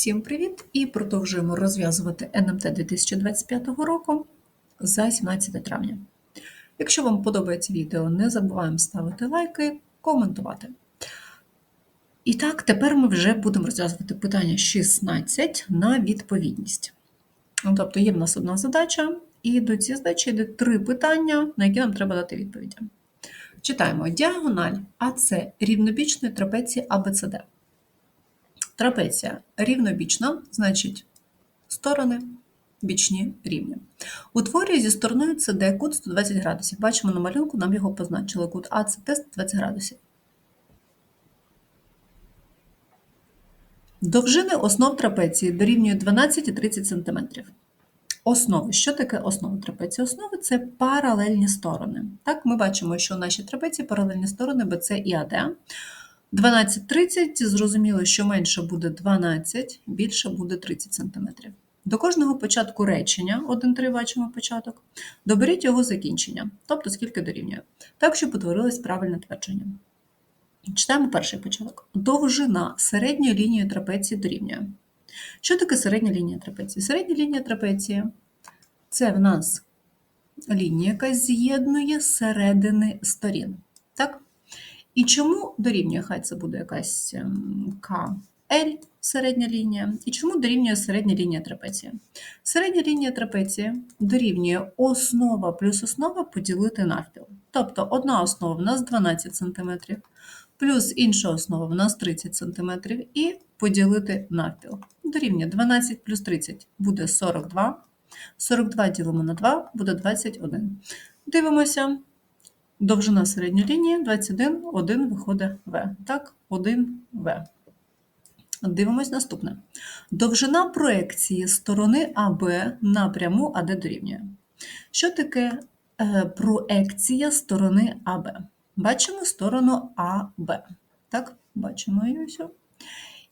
Всім привіт! І продовжуємо розв'язувати НМТ 2025 року за 17 травня. Якщо вам подобається відео, не забуваємо ставити лайки, коментувати. І так, тепер ми вже будемо розв'язувати питання 16 на відповідність. Ну, Тобто є в нас одна задача, і до цієї задачі йде три питання, на які нам треба дати відповіді. Читаємо діагональ АЦ рівнобічної трапеції ABCD. Трапеція рівнобічна, значить сторони бічні рівні. Утворює зі стороною CD кут 120 градусів. Бачимо на малюнку, нам його позначили кут АЦТ 120 градусів. Довжини основ трапеції дорівнює 12 і 30 см. Основи. Що таке основи трапеції? Основи це паралельні сторони. Так, Ми бачимо, що у нашій трапеції паралельні сторони BC і AD. 12-30, зрозуміло, що менше буде 12, більше буде 30 см. До кожного початку речення, 1-3 бачимо початок, доберіть його закінчення, тобто скільки дорівнює, так, щоб утворилось правильне твердження. Читаємо перший початок. Довжина середньої лінії трапеції дорівнює. Що таке середня лінія трапеції? Середня лінія трапеції це в нас лінія, яка з'єднує середини сторін. Так? І чому дорівнює, хай це буде якась ем, КЛ середня лінія, і чому дорівнює середня лінія трапеції? Середня лінія трапеції дорівнює основа плюс основа поділити навпіл. Тобто одна основа в нас 12 см, плюс інша основа в нас 30 см, і поділити навпіл. Дорівнює 12 плюс 30 буде 42. 42 ділимо на 2 буде 21. Дивимося. Довжина середньої лінії 21, 1 виходить В. Так, 1 В. Дивимось наступне. Довжина проекції сторони АБ на пряму АД дорівнює. Що таке е, проекція сторони АБ? Бачимо сторону АБ. Так, бачимо її все.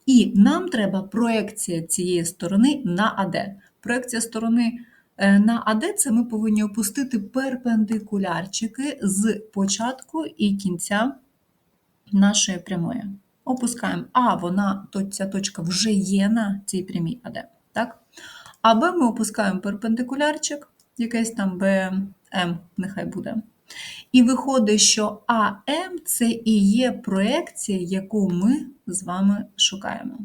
І нам треба проекція цієї сторони на АД. Проекція сторони Е, на АД це ми повинні опустити перпендикулярчики з початку і кінця нашої прямої. Опускаємо А, вона, ця точка вже є на цій прямій АД. Так? А Б ми опускаємо перпендикулярчик, якийсь там БМ, нехай буде. І виходить, що АМ це і є проекція, яку ми з вами шукаємо.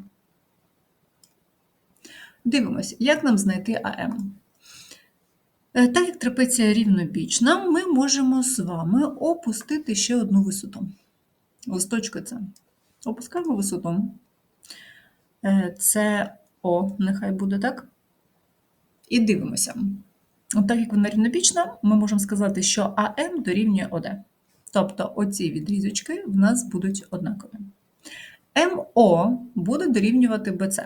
Дивимось, як нам знайти АМ. Е, так як трапеція рівнобічна, ми можемо з вами опустити ще одну висоту. Листочку це. Опускаємо висоту. Е, це О, нехай буде так. І дивимося. От так як вона рівнобічна, ми можемо сказати, що АМ дорівнює ОД. Тобто оці відрізочки в нас будуть однакові. МО буде дорівнювати БЦ.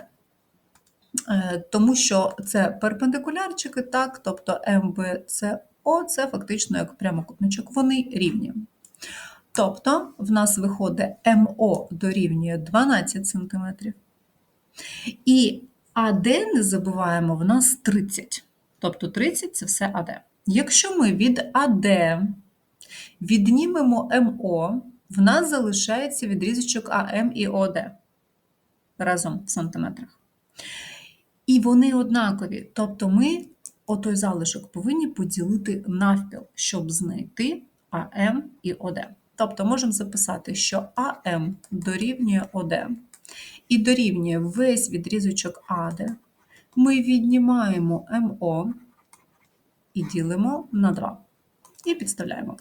Е, тому що це перпендикулярчики, так, тобто МБЦО це фактично як прямокутничок, вони рівні. Тобто, в нас виходить МО дорівнює 12 см. І АД, не забуваємо, в нас 30. Тобто 30 це все АД. Якщо ми від АД віднімемо МО, в нас залишається відрізочок АМ і ОД разом в сантиметрах. І вони однакові. Тобто ми отой залишок повинні поділити навпіл, щоб знайти АМ і ОД. Тобто можемо записати, що АМ дорівнює ОД і дорівнює весь відрізочок АД. Ми віднімаємо МО і ділимо на 2. І підставляємо.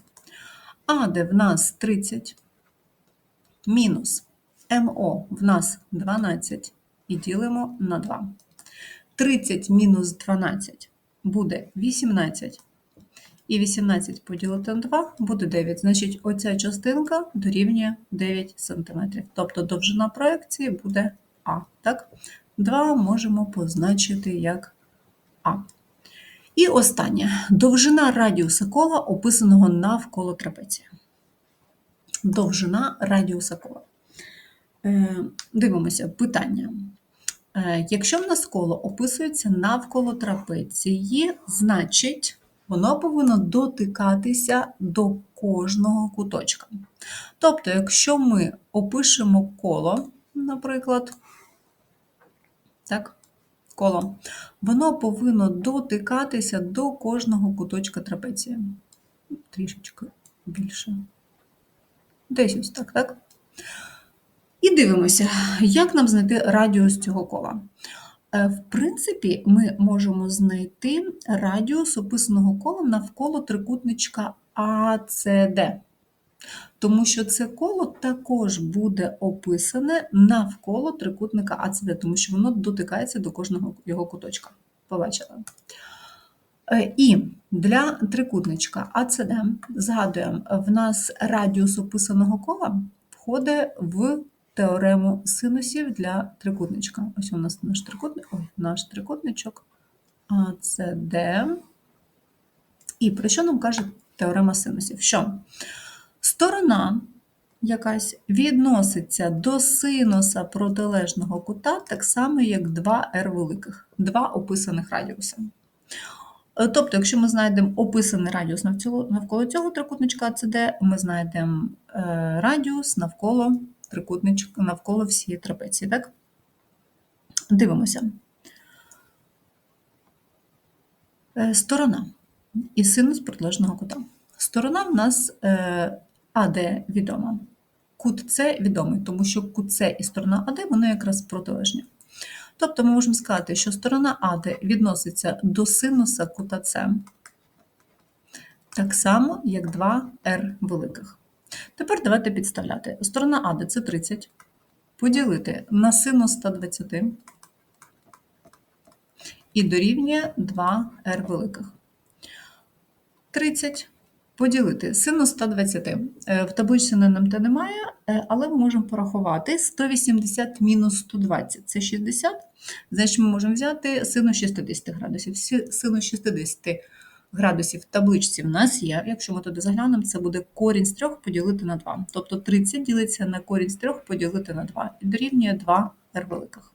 АД в нас 30, мінус МО в нас 12 і ділимо на 2. 30 мінус 12 буде 18. І 18 поділити на 2 буде 9. Значить, оця частинка дорівнює 9 см. Тобто довжина проекції буде А. Так? 2 можемо позначити як А. І останнє довжина радіуса кола, описаного навколо трапеції. Довжина радіуса кола. Е, дивимося питання. Е, якщо в нас коло описується навколо трапеції, значить воно повинно дотикатися до кожного куточка. Тобто, якщо ми опишемо коло, наприклад, так? Коло. Воно повинно дотикатися до кожного куточка трапеції. Трішечки більше. Десь ось так, так? І дивимося, як нам знайти радіус цього кола. Е, В принципі, ми можемо знайти радіус описаного кола навколо трикутничка АЦД. Тому що це коло також буде описане навколо трикутника АЦД, тому що воно дотикається до кожного його куточка. Побачили? Е, І для трикутничка АЦД, згадуємо, в нас радіус описаного кола входить в теорему синусів для трикутничка. Ось у нас наш трикутник, ой, наш трикутничок АЦД. І про що нам каже теорема синусів? Що сторона якась відноситься до синуса протилежного кута так само, як два r великих, два описаних радіуси. Е, Тобто, якщо ми знайдемо описаний радіус навколо, навколо цього трикутничка АЦД, ми знайдемо е, радіус навколо трикутничка, навколо всієї трапеції. Так? Дивимося. Е, Сторона і синус протилежного кута. Сторона в нас е, АД відома. Кут С відомий, тому що кут С і сторона АД вони якраз протилежні. Тобто ми можемо сказати, що сторона АД відноситься до синуса кута С так само, як 2 r великих. Тепер давайте підставляти. Сторона АД це 30. Поділити на синус 120 і дорівнює 2 r великих. 30 поділити синус 120. Е, В табличці на НМТ немає, е, але ми можемо порахувати 180 мінус 120 це 60. Значить, ми можемо взяти синус 60 градусів. Сі- Синус 60 градусів в табличці в нас є. Якщо ми туди заглянемо, це буде корінь з 3 поділити на 2. Тобто 30 ділиться на корінь з 3 поділити на 2 і дорівнює 2 r великих.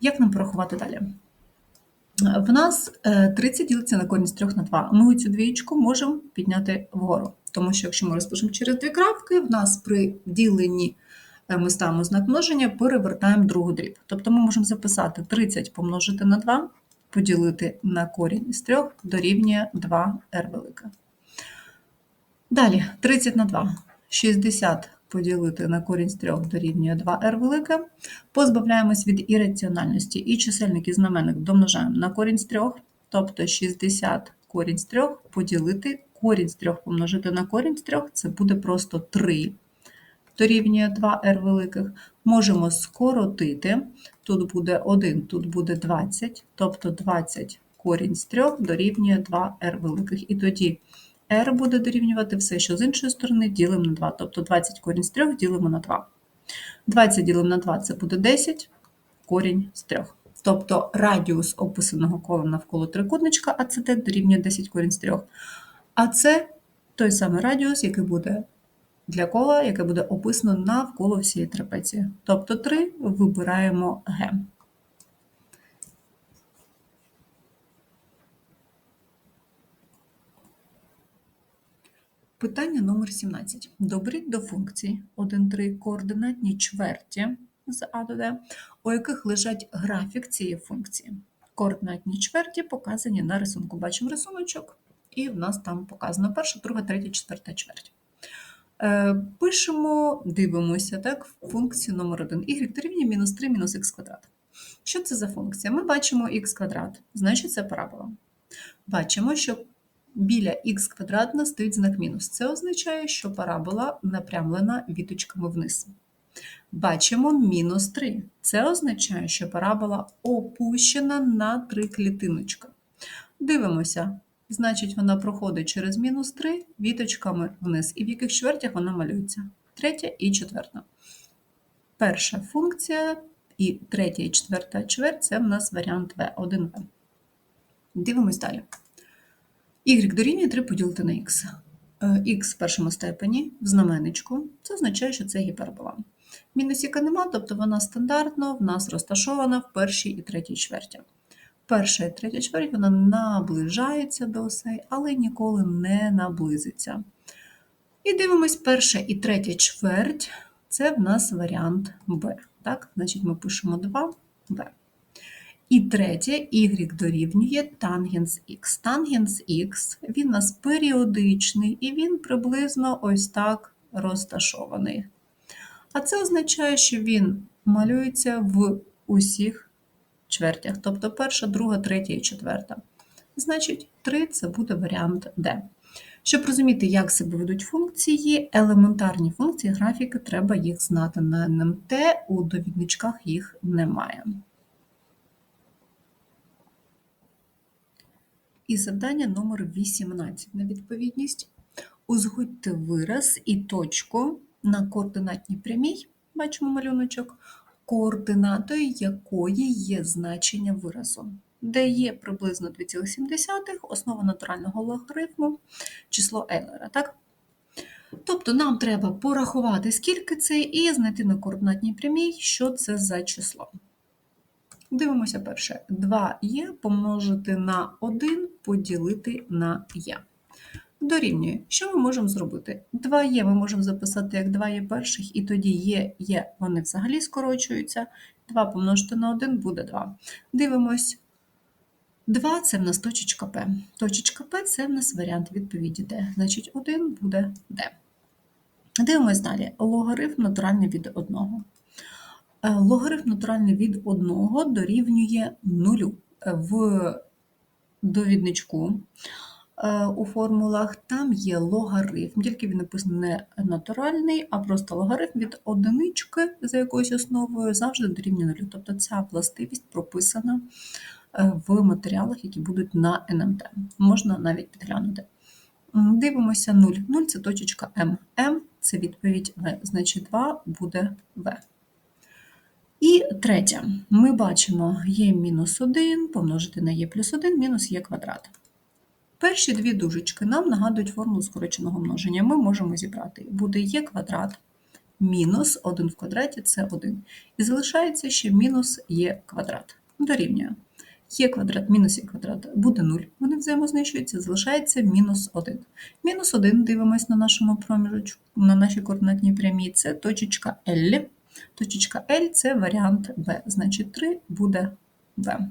Як нам порахувати далі? В нас е, 30 ділиться на корінь з 3 на 2. Ми цю двієчку можемо підняти вгору. Тому що якщо ми розпишемо через дві крапки, в нас при діленні е, ми ставимо знак множення, перевертаємо другу дріб. Тобто ми можемо записати 30 помножити на 2, поділити на корінь із 3 дорівнює 2 r велика. Далі 30 на 2. 60 поділити на корінь з 3 дорівнює 2r велике. Позбавляємось від ірраціональності і чисельник і знаменник домножаємо на корінь з 3, тобто 60 корінь з 3 поділити корінь з 3 помножити на корінь з 3, це буде просто 3 дорівнює 2r великих. Можемо скоротити, тут буде 1, тут буде 20, тобто 20 корінь з 3 дорівнює 2r великих. І тоді r буде дорівнювати все, що з іншої сторони ділимо на 2, тобто 20 корінь з 3 ділимо на 2. 20 ділимо на 2 це буде 10 корінь з 3. Тобто радіус описаного кола навколо трикутничка АЦТ дорівнює 10 корінь з 3. А це той самий радіус, який буде для кола, яке буде описано навколо всієї трапеції. Тобто 3 вибираємо Г. Питання номер 17. Доберіть до функцій 1,3 координатні чверті з А до Д, у яких лежать графік цієї функції. Координатні чверті показані на рисунку. Бачимо рисуночок, і в нас там показано перша, друга, третя, четверта чверть. Е, Пишемо, дивимося, так, функцію номер 1. y дорівнює мінус 3 мінус х квадрат. Що це за функція? Ми бачимо х квадрат, значить це парабола. Бачимо, що біля х квадратна стоїть знак мінус. Це означає, що парабола напрямлена віточками вниз. Бачимо мінус 3. Це означає, що парабола опущена на 3 клітиночки. Дивимося. Значить, вона проходить через мінус 3 віточками вниз. І в яких чвертях вона малюється? Третя і четверта. Перша функція і третя і четверта чверть це в нас варіант В, 1В. Дивимось далі. Y дорівнює 3 поділити на х. Х в першому степені в знаменечку. Це означає, що це гіпербола. Мінусіка нема, тобто вона стандартно в нас розташована в першій і третій чверті. Перша і третя чверть вона наближається до осей, але ніколи не наблизиться. І дивимось, перша і третя чверть це в нас варіант Б. Так, значить, ми пишемо 2b. І третє, y дорівнює тангенс х. Тангенс х, він у нас періодичний, і він приблизно ось так розташований. А це означає, що він малюється в усіх чвертях, тобто перша, друга, третя і четверта. Значить, 3 це буде варіант D. Щоб розуміти, як себе ведуть функції, елементарні функції графіки, треба їх знати на НМТ, у довідничках їх немає. І завдання номер 18 на відповідність. Узгодьте вираз і точку на координатній прямій, бачимо малюночок, координатою якої є значення виразу, де є приблизно 2,7 основа натурального логарифму, число Ейлера. Так? Тобто нам треба порахувати, скільки це, і знайти на координатній прямій, що це за число. Дивимося перше. 2 є помножити на 1 поділити на є. Дорівнює. Що ми можемо зробити? 2 є ми можемо записати як 2 є перших, і тоді є, є, вони взагалі скорочуються. 2 помножити на 1 буде 2. Дивимось. 2 це в нас точечка П. Точечка П це в нас варіант відповіді Д. Значить, 1 буде Д. Дивимось далі. Логарифм натуральний від 1. Логарифм натуральний від 1 дорівнює 0 в довідничку. Е, у формулах там є логарифм, тільки він написаний не натуральний, а просто логарифм від одинички за якоюсь основою завжди дорівнює 0. Тобто ця властивість прописана е, в матеріалах, які будуть на НМТ. Можна навіть підглянути. Дивимося 0. 0 це точечка М. М це відповідь В, значить 2 буде В. І третє, ми бачимо є мінус 1 помножити на є плюс 1 мінус є квадрат. Перші дві дужечки нам нагадують формулу скороченого множення. Ми можемо зібрати. Буде є квадрат мінус 1 в квадраті це 1. І залишається ще мінус є квадрат. Дорівнює. Є квадрат мінус є квадрат буде 0. Вони взаємознищуються, залишається мінус 1. Мінус 1 дивимось на нашому проміжочку, на нашій координатній прямій, це точечка L. Точечка L це варіант B, значить 3 буде B.